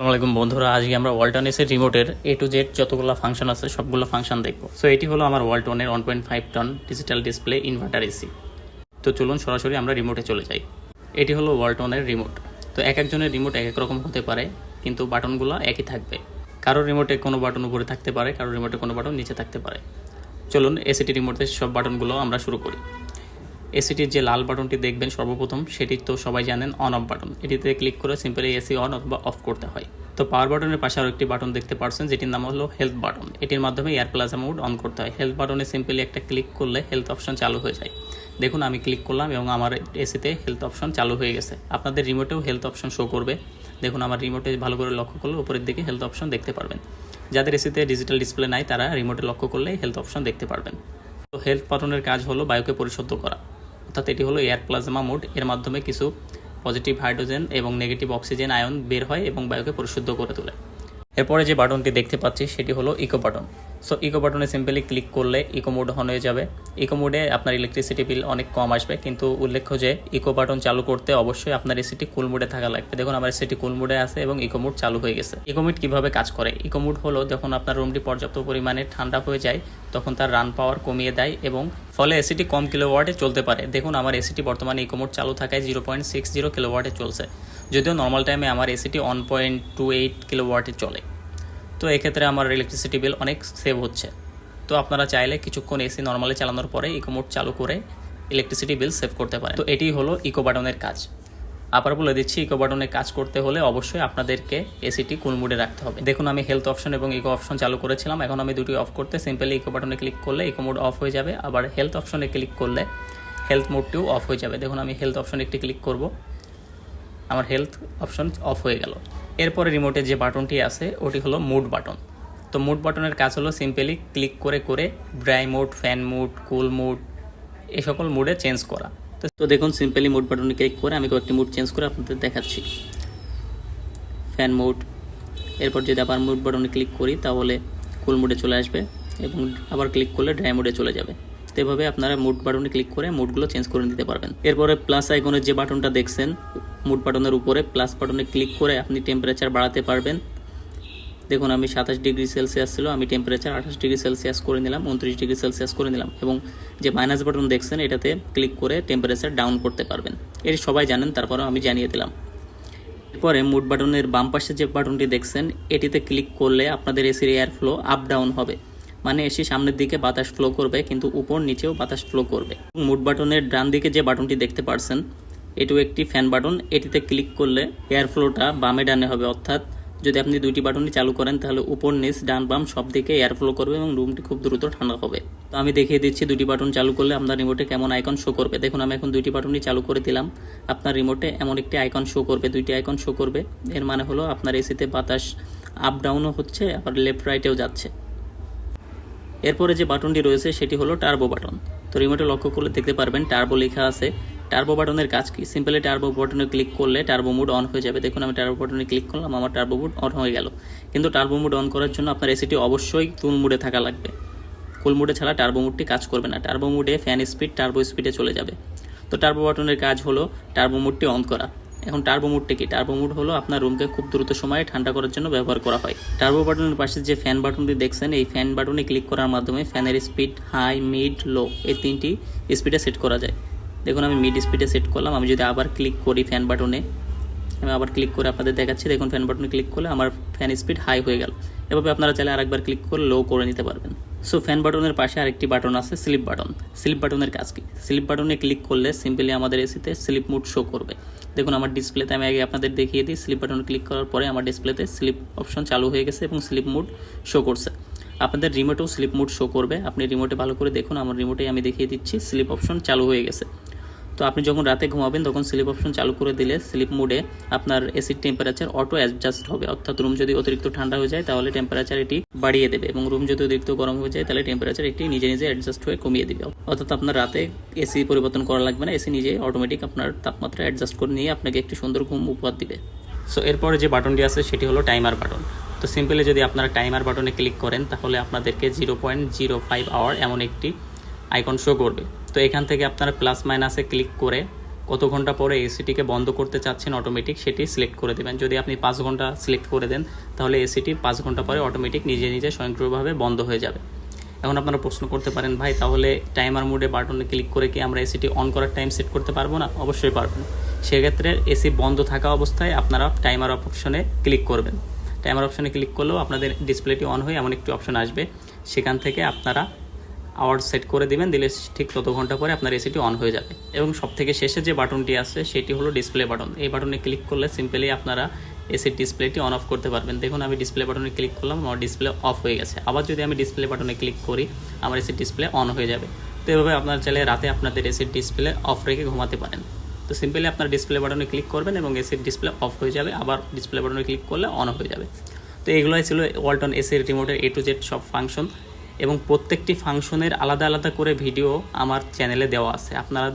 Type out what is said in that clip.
আসসালামাইকুম বন্ধুরা, আজকে আমরা ওয়ালটন এসের রিমোটের এ টু জেড যতগুলো ফাংশন আছে, সবগুলো ফাংশন দেখব। সো এটি হলো আমার ওয়ালটনের one point five ton digital display inverter AC তো চলুন সরাসরি আমরা রিমোটে চলে যাই। এটি হলো ওয়ালটনের রিমোট তো এক একজনের রিমোট এক এক রকম হতে পারে, কিন্তু বাটনগুলো একই থাকবে। কারোর রিমোটে কোনো বাটন উপরে থাকতে পারে, কারোর রিমোটে কোনো বাটন নিচে থাকতে পারে। চলুন এসিটি রিমোটের সব বাটনগুলো আমরা শুরু করি। এসিটির যে লাল বাটনটি দেখবেন সর্বপ্রথম, সেটি তো সবাই জানেন অন অফ বাটন। এটিতে ক্লিক করে সিম্পলি এসি অন অথবা অফ করতে হয়। তো পাওয়ার বাটনের পাশে আরও একটি বাটন দেখতে পারছেন, যেটির নাম হলো হেলথ বাটন এটির মাধ্যমে এয়ার প্লাজা মোড অন করতে হয়। হেলথ বাটনে সিম্পলি একটা ক্লিক করলে হেলথ অপশন চালু হয়ে যায়। দেখুন, আমি ক্লিক করলাম এবং আমার এসিতে হেলথ অপশন চালু হয়ে গেছে। আপনাদের রিমোটেও হেলথ অপশন শো করবে। দেখুন, আমার রিমোটে ভালো করে লক্ষ্য করলে উপরের দিকে হেলথ অপশন দেখতে পারবেন। যাদের এসিতে ডিজিটাল ডিসপ্লে নাই, তারা রিমোটে লক্ষ্য করলে হেলথ অপশন দেখতে পারবেন। তো হেলথ বাটনের কাজ হলো বায়ুকে পরিশুদ্ধ করা। অর্থাৎ এটি হলো এয়ার প্লাজমা মোড। এর মাধ্যমে কিছু পজিটিভ হাইড্রোজেন এবং নেগেটিভ অক্সিজেন আয়ন বের হয় এবং বায়ুকে পরিশুদ্ধ করে তোলে। এরপরে যে বাটনটি দেখতে পাচ্ছি, সেটি হলো ইকো বাটন সো ইকো বাটনে সিম্পলি ক্লিক করলে ইকো মোড অন হয়ে যাবে। ইকো মোডে আপনার ইলেকট্রিসিটি বিল অনেক কম আসবে, কিন্তু উল্লেখ্য যে ইকো বাটন চালু করতে অবশ্যই আপনার এসিটি কুল মোডে থাকা লাগবে। দেখুন, আমার এসিটি কুল মোডে আছে এবং ইকো মোড চালু হয়ে গেছে। ইকো মোড কীভাবে কাজ করে? ইকো মোড হলো যখন আপনার রুমটি পর্যাপ্ত পরিমাণে ঠান্ডা হয়ে যায়, তখন তার রান পাওয়ার কমিয়ে দেয় এবং ফলে এসিটি কম কিলোওয়াটে চলতে পারে। দেখুন, আমার এসিটি বর্তমানে ইকো মোড চালু থাকায় জিরো পয়েন্ট সিক্স জিরো কিলোওয়াটে চলছে। যদিও নর্মাল টাইমে আমার এসিটি ওয়ান পয়েন্ট টু এইট কিলোওয়াটে চলে। তো এক্ষেত্রে আমার ইলেকট্রিসিটি বিল অনেক সেভ হচ্ছে। তো আপনারা চাইলে কিছুক্ষণ এসি নর্মালি চালানোর পরে ইকো মোড চালু করে ইলেকট্রিসিটি বিল সেভ করতে পারেন। তো এটি হলো ইকো বাটনের কাজ। আবার বলে দিচ্ছি ইকো বাটনে কাজ করতে হলে অবশ্যই আপনাদেরকে এসিটি কুল মোডে রাখতে হবে। দেখুন, আমি হেলথ অপশন এবং ইকো অপশন চালু করেছিলাম। এখন আমি দুটি অফ করতে সিম্পলি ইকো বাটনে ক্লিক করলে ইকো মোড অফ হয়ে যাবে। আবার হেলথ অপশনে ক্লিক করলে হেলথ মোডটিও অফ হয়ে যাবে। দেখুন, আমি হেলথ অপশনে একটি ক্লিক করব। আমার হেলথ অপশন অফ হয়ে গেল। এরপরে রিমোটে যে বাটনটি আছে, ওটি হলো মুড বাটন তো মুড বাটনের কাজ হলো সিম্পলি ক্লিক করে করে dry mode fan mode cool mode এই সকল মুডে চেঞ্জ করা। তো তো দেখুন সিম্পলি মুড বাটনে ক্লিক করে আমি কয়েকটি মুড চেঞ্জ করে আপনাদের দেখাচ্ছি। ফ্যান মুড এরপর যদি আবার মুড বাটনে ক্লিক করি, তাহলে কুল মুডে চলে আসবে এবং আবার ক্লিক করলে ড্রাই মুডে চলে যাবে। তো এভাবে আপনারা মুড বাটনে ক্লিক করে মুডগুলো চেঞ্জ করে নিতে পারবেন। এরপরে প্লাস আইকনের যে বাটনটা দেখছেন মুড বাটনের উপরে প্লাস বাটনে ক্লিক করে আপনি টেম্পারেচার বাড়াতে পারবেন। দেখুন, আমি সাতাশ ডিগ্রি সেলসিয়াস ছিল, আমি টেম্পারেচার আঠাশ ডিগ্রি সেলসিয়াস করে নিলাম, উনত্রিশ ডিগ্রি সেলসিয়াস করে নিলাম এবং যে মাইনাস বাটন দেখছেন, এটাতে ক্লিক করে টেম্পারেচার ডাউন করতে পারবেন। এটি সবাই জানেন, তারপরেও আমি জানিয়ে দিলাম। এরপরে মুড বাটনের বাম পাশে যে বাটনটি দেখছেন, এটিতে ক্লিক করলে আপনাদের এসির এয়ার ফ্লো আপ ডাউন হবে। মানে এসি সামনের দিকে বাতাস ফ্লো করবে, কিন্তু উপর নিচেও বাতাস ফ্লো করবে। মুড বাটনের ডান দিকে যে বাটনটি দেখতে পারছেন এটিও একটি ফ্যান বাটন এটিতে ক্লিক করলে এয়ার ফ্লোটা বামে ডানে হবে। অর্থাৎ যদি আপনি দুইটি বাটনই চালু করেন, তাহলে উপর, নিচ, ডান, বাম সব দিকে এয়ার ফ্লো করবে এবং রুমটি খুব দ্রুত ঠান্ডা হবে। তো আমি দেখিয়ে দিচ্ছি দুটি বাটন চালু করলে আপনার রিমোটে কেমন আইকন শো করবে। দেখুন, আমি এখন দুইটি বাটনই চালু করে দিলাম। আপনার রিমোটে এমন একটি আইকন শো করবে, দুইটি আইকন শো করবে। এর মানে হলো আপনার এসিতে বাতাস আপ ডাউনও হচ্ছে, আবার লেফট রাইটেও যাচ্ছে। এরপরে যে বাটনটি রয়েছে, সেটি হলো টার্বো বাটন তো রিমোটে লক্ষ্য করলে দেখতে পারবেন টার্বো লেখা আছে। টার্বো বাটনের কাজ কি? সিম্পলি টার্বো বাটনে ক্লিক করলে টার্বো মুড অন হয়ে যাবে। দেখুন, আমি টার্বো বাটনে ক্লিক করলাম, আমার টার্বো মুড অন হয়ে গেল। কিন্তু টার্বো মুড অন করার জন্য আপনার এসিটি অবশ্যই তুল মুডে থাকা লাগবে। কুল মুডে ছাড়া টার্বো মুডটি কাজ করবে না। টার্বো মুডে ফ্যান স্পিড টার্বো স্পিডে চলে যাবে। তো টার্বো বাটনের কাজ হলো টার্বো মুডটি অন করা। এখন টার্বো মুডটি কি? টার্বো মুড হলো আপনার রুমকে খুব দ্রুত সময়ে ঠান্ডা করার জন্য ব্যবহার করা হয়। টার্বো বাটনের পাশে যে ফ্যান বাটনটি দেখছেন, এই ফ্যান বাটনে ক্লিক করার মাধ্যমে ফ্যানের স্পিড হাই মিড লো এই তিনটি স্পিডে সেট করা যায়। দেখুন, আমি মিড স্পিডে সেট করলাম। আমি যদি আবার ক্লিক করি ফ্যান বাটনে আমি আবার ক্লিক করে আপনাদের দেখাচ্ছি। দেখুন ফ্যান বাটনে ক্লিক করলে আমার ফ্যান স্পিড হাই হয়ে গেল। এভাবে আপনারা চাইলে আরেকবার ক্লিক করে লো করে নিতে পারবেন। সো ফ্যান বাটনের পাশে আরেকটি বাটন আছে স্লিপ বাটন স্লিপ বাটনের কাজ কি? স্লিপ বাটনে ক্লিক করলে সিম্পলি আমাদের এসিতে স্লিপ মুড শো করবে। দেখুন, আমার ডিসপ্লেতে আমি আগে আপনাদের দেখিয়ে দিই। স্লিপ বাটন ক্লিক করার পরে আমার ডিসপ্লেতে স্লিপ অপশন চালু হয়ে গেছে এবং স্লিপ মুড শো করছে। আপনাদের রিমোটেও স্লিপ মুড শো করবে। আপনি রিমোটে ভালো করে দেখুন, আমার রিমোটে আমি দেখিয়ে দিচ্ছি স্লিপ অপশন চালু হয়ে গেছে। তো আপনি যখন রাতে ঘুমাবেন, তখন স্লিপ অপশন চালু করে দিলে স্লিপ মোডে আপনার এসির টেম্পারেচার অটো অ্যাডজাস্ট হবে। অর্থাৎ রুম যদি অতিরিক্ত ঠান্ডা হয়ে যায়, তাহলে টেম্পারেচার এটি বাড়িয়ে দেবে এবং রুম যদি অতিরিক্ত গরম হয়ে যায়, তাহলে টেম্পারেচার এটি নিজে নিজে অ্যাডজাস্ট হয়ে কমিয়ে দেবে। অর্থাৎ আপনার রাতে এসি পরিবর্তন করা লাগবে না এসি নিজে অটোমেটিক আপনার তাপমাত্রা অ্যাডজাস্ট করে নিয়ে আপনাকে একটি সুন্দর ঘুম উপহার দিবে। সো এরপরে যে বাটনটি আছে, সেটি হলো টাইমার বাটন তো সিম্পলি যদি আপনারা টাইমার বাটনে ক্লিক করেন, তাহলে আপনাদেরকে zero point zero five hour এমন একটি আইকন শো করবে। তো এখান থেকে আপনারা প্লাস মাইনাসে ক্লিক করে কত ঘণ্টা পরে এসিটিকে বন্ধ করতে চাচ্ছেন অটোমেটিক সেটি সিলেক্ট করে দেবেন। যদি আপনি পাঁচ ঘণ্টা সিলেক্ট করে দেন, তাহলে এসিটি পাঁচ ঘণ্টা পরে অটোমেটিক নিজে নিজে স্বয়ংক্রিয়ভাবে বন্ধ হয়ে যাবে। এখন আপনারা প্রশ্ন করতে পারেন, ভাই, তাহলে টাইমার মোডে বাটনে ক্লিক করে কি আমরা এসিটি অন করার টাইম সেট করতে পারব না? অবশ্যই পারবেন। সেক্ষেত্রে এসি বন্ধ থাকা অবস্থায় আপনারা টাইমার অপশনে ক্লিক করবেন। টাইমার অপশনে ক্লিক করলেও আপনাদের ডিসপ্লেটি অন হয়ে এমন একটি অপশন আসবে। সেখান থেকে আপনারা আওয়ার সেট করে দিবেন, দিলে ঠিক তত ঘণ্টা পরে আপনার এসিটি অন হয়ে যাবে। এবং সব থেকে শেষে যে বাটনটি আছে, সেটি হলো ডিসপ্লে বাটন এই বাটনে ক্লিক করলে সিম্পলি আপনারা এসির ডিসপ্লেটি অন অফ করতে পারবেন। দেখুন, আমি ডিসপ্লে বাটনে ক্লিক করলাম, আমার ডিসপ্লে অফ হয়ে গেছে। আবার যদি আমি ডিসপ্লে বাটনে ক্লিক করি, আমার এসির ডিসপ্লে অন হয়ে যাবে। তো এভাবে আপনার চাইলে রাতে আপনাদের এসির ডিসপ্লে অফ রেখে ঘুমাতে পারেন। তো সিম্পলি আপনার ডিসপ্লে বাটনে ক্লিক করবেন এবং এসির ডিসপ্লে অফ হয়ে যাবে, আবার ডিসপ্লে বাটনে ক্লিক করলে অন হয়ে যাবে। তো এগুলোই ছিল ওয়ালটন এসির রিমোটের এ টু জেড সব ফাংশন এবং প্রত্যেকটি ফাংশনের আলাদা আলাদা করে ভিডিও আমার চ্যানেলে দেওয়া আছে। আপনারা